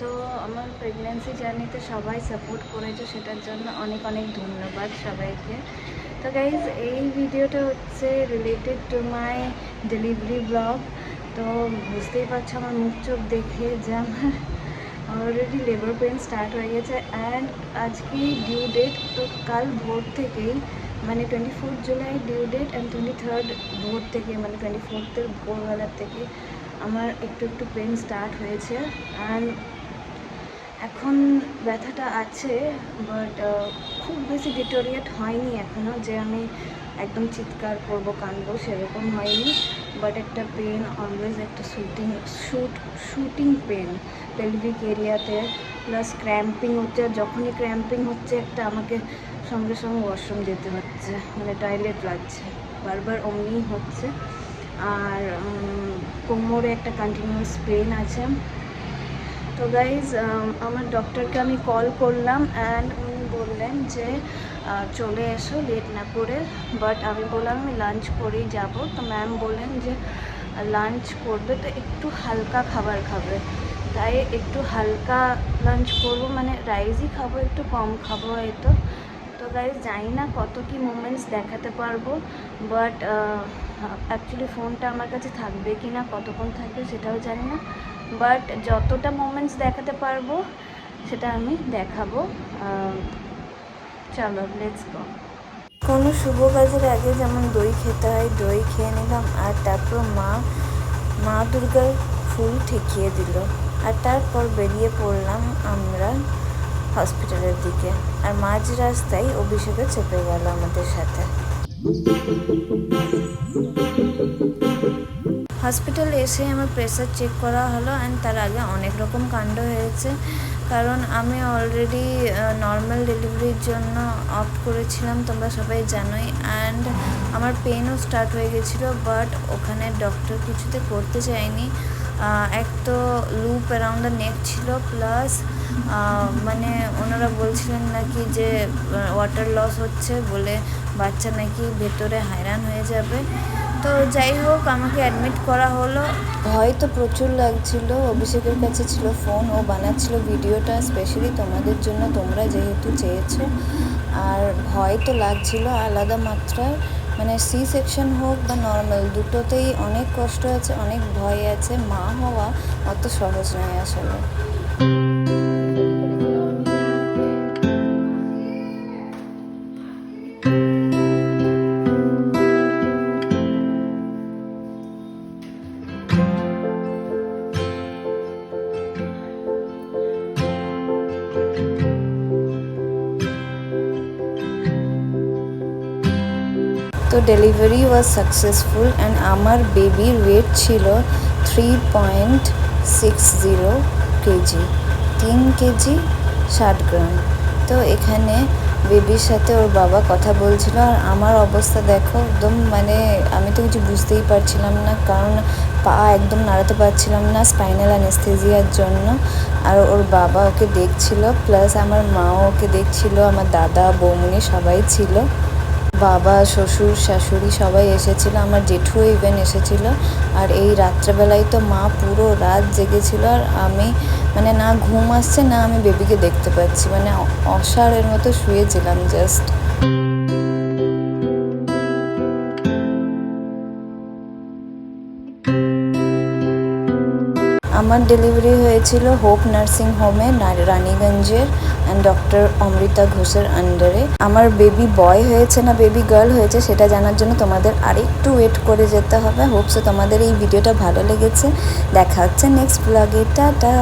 তো আমার প্রেগনেন্সি জার্নিতে সবাই সাপোর্ট করেছে, সেটার জন্য অনেক অনেক ধন্যবাদ সবাইকে। তো গাইজ এই ভিডিওটা হচ্ছে related to my delivery blog তো বুঝতেই পারছ, আমার মুখ চোখ দেখে যে আমার অলরেডি লেবার পেন স্টার্ট হয়ে গেছে। অ্যান্ড আজকে ডিউ ডেট তো কাল ভোর থেকেই মানে twenty fourth July due date and twenty third ভোর থেকে মানে টোয়েন্টি ফোর্থের ভোরবেলার থেকে আমার একটু একটু পেন স্টার্ট হয়েছে। অ্যান্ড এখন ব্যথাটা আছে বাট খুব বেশি ডিটোরিয়েট হয়নি এখনও যে আমি একদম চিৎকার করব কানবো সেরকম হয়নি। বাট একটা পেন অলওয়েজ একটা shooting shoot shooting pain pelvic এরিয়াতে প্লাস ক্র্যাম্পিং হচ্ছে। যখনই ক্র্যাম্পিং হচ্ছে, একটা আমাকে সঙ্গে সঙ্গে ওয়াশরুম যেতে হচ্ছে। মানে টয়লেট লাগছে। বারবার অমনি হচ্ছে। আর কোমরে একটা কন্টিনিউয়াস পেন আছে। তো গাইজ আমার ডক্টরকে আমি কল করলাম অ্যান্ড বললেন যে চলে এসো লেট না করে। বাট আমি বললাম, আমি লাঞ্চ করেই যাব। তো ম্যাম বললেন যে লাঞ্চ করবে তো একটু হালকা খাবার খাবে। তাই একটু হালকা লাঞ্চ করব মানে রাইসই খাব, একটু কম খাব হয়তো। তো গাইজ জানি না কত কি মোমেন্টস দেখাতে পারব। বাট অ্যাকচুয়ালি ফোনটা আমার কাছে থাকবে কি না, কতক্ষণ থাকবে সেটাও জানি না। বাট যতটা মোমেন্টস দেখাতে পারব, সেটা আমি দেখাবো। চলো লেটস গো কোনো শুভ কাজের আগে যেমন দই খেতে হয়, দই খেয়ে নিলাম, আর তারপর মা মা দুর্গার ফুল ঠেকিয়ে দিল। আর তারপর বেরিয়ে পড়লাম আমরা হসপিটালের দিকে। আর মাঝ রাস্তায় অভিষেকে চেপে গেল আমাদের সাথে। হসপিটালে এসে আমার প্রেশার চেক করা হলো অ্যান্ড তার আগে অনেক রকম কাণ্ড হয়েছে। কারণ আমি অলরেডি নর্মাল ডেলিভারির জন্য অপ্ট করেছিলাম, তোমরা সবাই জানোই। অ্যান্ড আমার পেনও স্টার্ট হয়ে গেছিল বাট ওখানে ডক্টর কিছুতে করতে চায়নি। এক তো লুপ অ্যারাউন্ড দ্য নেক ছিল প্লাস মানে ওনারা বলছিলেন নাকি যে ওয়াটার লস হচ্ছে বলে বাচ্চা নাকি ভেতরে হায়রান হয়ে যাবে। তো যাই হোক, আমাকে অ্যাডমিট করা হলো। ভয় তো প্রচুর লাগছিল। অভিষেকের কাছে ছিল ফোন ও বানাচ্ছিল ভিডিওটা স্পেশালি তোমাদের জন্য, তোমরা যেহেতু চেয়েছো। আর ভয় তো লাগছিল আলাদা মাত্রার। মানে সি সেকশন হোক বা নর্মাল দুটোতেই অনেক কষ্ট আছে, অনেক ভয় আছে। মা হওয়া অত সহজ নয় আসলে। তো ডেলিভারি ওয়াজ সাকসেসফুল অ্যান্ড আমার বেবির ওয়েট ছিল three point six zero KG তিন কেজি ষাট গ্রাম। তো এখানে বেবির সাথে ওর বাবা কথা বলছিল আর আমার অবস্থা দেখো, একদম মানে আমি তো কিছু বুঝতেই পারছিলাম না, কারণ পা একদম নাড়াতে পারছিলাম না স্পাইনাল অ্যানেস্থেজিয়ার জন্য। আর ওর বাবা ওকে দেখছিল প্লাস আমার মাও ওকে দেখছিল, আমার দাদা, বৌমনি সবাই ছিল। বাবা, শ্বশুর, শাশুড়ি সবাই এসেছিল, আমার জেঠুও ইভেন এসেছিল। আর এই রাত্রেবেলায় তো মা পুরো রাত জেগেছিল আর আমি মানে না ঘুম আসছে, না আমি বেবিকে দেখতে পাচ্ছি। মানে অসারের মতো শুয়েছিলাম জাস্ট আমার ডেলিভারি হয়েছিল হোপ নার্সিং হোমে রানীগঞ্জের ডক্টর অমৃতা ঘোষের আন্ডারে আমার বেবি বয় হয়েছে না বেবি গার্ল হয়েছে, সেটা জানার জন্য তোমাদের আরেকটু ওয়েট করে যেতে হবে। হোপসে তোমাদের এই ভিডিওটা ভালো লেগেছে। দেখা হচ্ছে নেক্সট ব্লগে টাটা!